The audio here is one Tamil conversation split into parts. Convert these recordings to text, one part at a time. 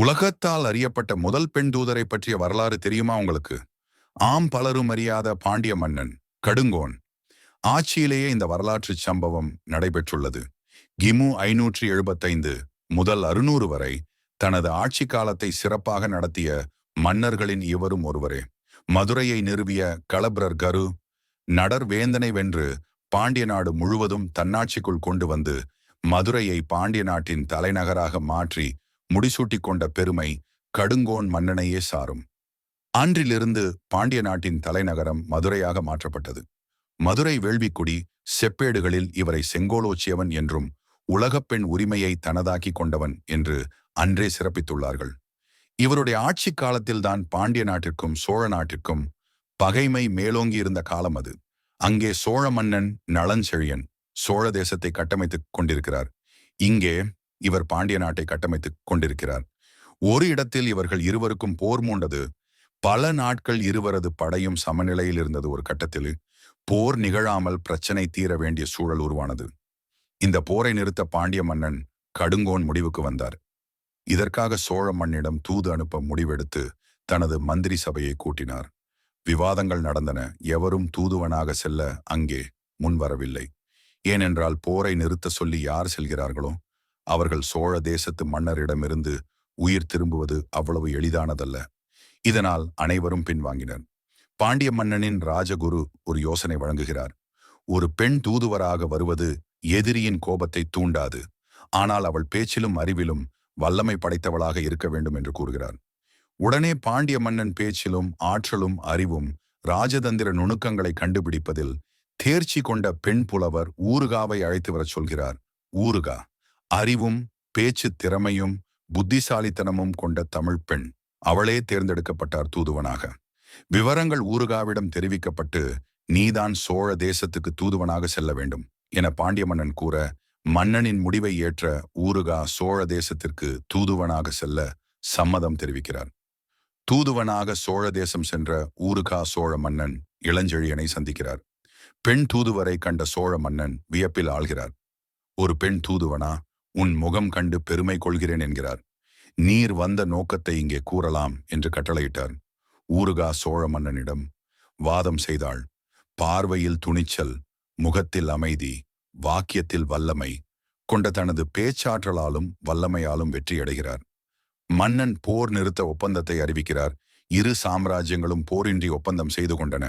உலகத்தால் அறியப்பட்ட முதல் பெண் தூதரை பற்றிய வரலாறு தெரியுமா உங்களுக்கு? ஆம் பலரும் அறியாத பாண்டிய மன்னன் கடுங்கோன். ஆட்சியிலேயே இந்த வரலாற்று சம்பவம் நடைபெற்றுள்ளது. கிமு ஐநூற்றி எழுபத்தைந்து முதல் அறுநூறு வரை தனது ஆட்சி காலத்தை சிறப்பாக நடத்திய மன்னர்களின் இவரும் ஒருவரே. மதுரையை நிறுவிய களப்ரர் கரு நடர் வேந்தனை வென்று பாண்டிய நாடு முழுவதும் தன்னாட்சிக்குள் கொண்டு வந்து மதுரையை பாண்டிய நாட்டின் தலைநகராக மாற்றி முடிசூட்டிக் கொண்ட பெருமை கடுங்கோன் மன்னனையே சாரும். அன்றிலிருந்து பாண்டிய நாட்டின் தலைநகரம் மதுரையாக மாற்றப்பட்டது. மதுரை வேள்விக்குடி செப்பேடுகளில் இவரை செங்கோலோச்சியவன் என்றும் உலகப்பெண் உரிமையை தனதாக்கி கொண்டவன் என்று அன்றே சிறப்பித்துள்ளார்கள். இவருடைய ஆட்சி காலத்தில்தான் பாண்டிய நாட்டிற்கும் சோழ நாட்டிற்கும் பகைமை மேலோங்கி இருந்த காலம் அது. அங்கே சோழ மன்னன் நளஞ்செழியன் சோழ தேசத்தை கட்டமைத்துக் கொண்டிருக்கிறார். இங்கே இவர் பாண்டிய நாட்டை கட்டமைத்துக் கொண்டிருக்கிறார். ஒரு இடத்தில் இவர்கள் இருவருக்கும் போர் மூண்டது பல நாட்கள் இருவரது படையும் சமநிலையில் இருந்தது ஒரு கட்டத்தில் போர் நிகழாமல் பிரச்சனை தீர வேண்டிய சூழல் உருவானது. இந்த போரை நிறுத்த பாண்டிய மன்னன் கடுங்கோன் முடிவுக்கு வந்தார். இதற்காக சோழ மன்னிடம் தூது அனுப்ப முடிவெடுத்து தனது மந்திரி சபையை கூட்டினார். விவாதங்கள் நடந்தன எவரும் தூதுவனாக செல்ல அங்கே முன்வரவில்லை. ஏனென்றால் போரை நிறுத்த சொல்லி யார் செல்கிறார்களோ அவர்கள் சோழ தேசத்து மன்னரிடமிருந்து உயிர் திரும்புவது அவ்வளவு எளிதானதல்ல. இதனால் அனைவரும் பின்வாங்கினர். பாண்டிய மன்னனின் ராஜகுரு ஒரு யோசனை வழங்குகிறார். ஒரு பெண் தூதுவராக வருவது எதிரியின் கோபத்தை தூண்டாது. ஆனால் அவள் பேச்சிலும் அறிவிலும் வல்லமை படைத்தவளாக இருக்க வேண்டும் என்று கூறுகிறார். உடனே பாண்டிய மன்னன் பேச்சிலும் ஆற்றலும் அறிவும் ராஜதந்திர நுணுக்கங்களை கண்டுபிடிப்பதில் தேர்ச்சி கொண்ட பெண் புலவர் ஊருகாவை அழைத்து வரச் சொல்கிறார். ஊருகா அறிவும் பேச்சு திறமையும் புத்திசாலித்தனமும் கொண்ட தமிழ் பெண் அவளே தேர்ந்தெடுக்கப்பட்டார் தூதுவனாக. விவரங்கள் ஊருகாவிடம் தெரிவிக்கப்பட்டு நீதான் சோழ தேசத்துக்கு தூதுவனாக செல்ல வேண்டும் என பாண்டிய மன்னன் கூற மன்னனின் முடிவை ஏற்ற ஊருகா சோழ தேசத்திற்கு தூதுவனாக செல்ல சம்மதம் தெரிவிக்கிறார். தூதுவனாக சோழ தேசம் சென்ற ஊருகா சோழ மன்னன் இளஞ்செழியனை சந்திக்கிறார். பெண் தூதுவரை கண்ட சோழ மன்னன் வியப்பில் ஆள்கிறார். ஒரு பெண் தூதுவனா? உன் முகம் கண்டு பெருமை கொள்கிறேன் என்கிறார். நீர் வந்த நோக்கத்தை இங்கே கூறலாம் என்று கட்டளையிட்டார். ஊருகா சோழ மன்னனிடம் வாதம் செய்தாள். பார்வையில் துணிச்சல் முகத்தில் அமைதி வாக்கியத்தில் வல்லமை. கொண்ட தனது பேச்சாற்றலாலும் வல்லமையாலும் வெற்றியடைகிறார். மன்னன் போர் நிறுத்த ஒப்பந்தத்தை அறிவிக்கிறார். இரு சாம்ராஜ்யங்களும் போரின்றி ஒப்பந்தம் செய்து கொண்டன.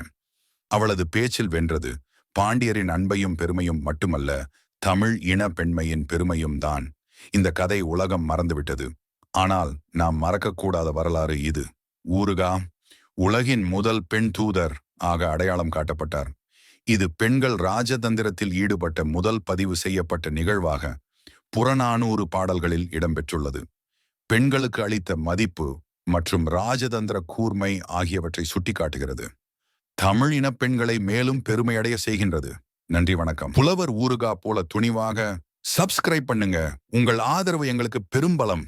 அவளது பேச்சில் வென்றது. பாண்டியரின் அன்பையும் பெருமையும் மட்டுமல்ல தமிழ் இன பெண்மையின் பெருமையும் தான். இந்த கதை உலகம் மறந்துவிட்டது. ஆனால் நாம் மறக்கக்கூடாத வரலாறு இது. ஊருகா உலகின் முதல் பெண் தூதர் ஆக அடையாளம் காட்டப்பட்டார். இது பெண்கள் ராஜதந்திரத்தில் ஈடுபட்ட முதல் பதிவு செய்யப்பட்ட நிகழ்வாக புறநானூறு பாடல்களில் இடம்பெற்றுள்ளது. பெண்களுக்கு அளித்த மதிப்பு மற்றும் ராஜதந்திர கூர்மை ஆகியவற்றை சுட்டிக்காட்டுகிறது. தமிழ் இன பெண்களை மேலும் பெருமையடைய செய்கின்றது. நன்றி வணக்கம். புலவர் ஊருகா போல துணிவாக சப்ஸ்கிரைப் பண்ணுங்க. உங்கள் ஆதரவு எங்களுக்கு பெரும்பலம்.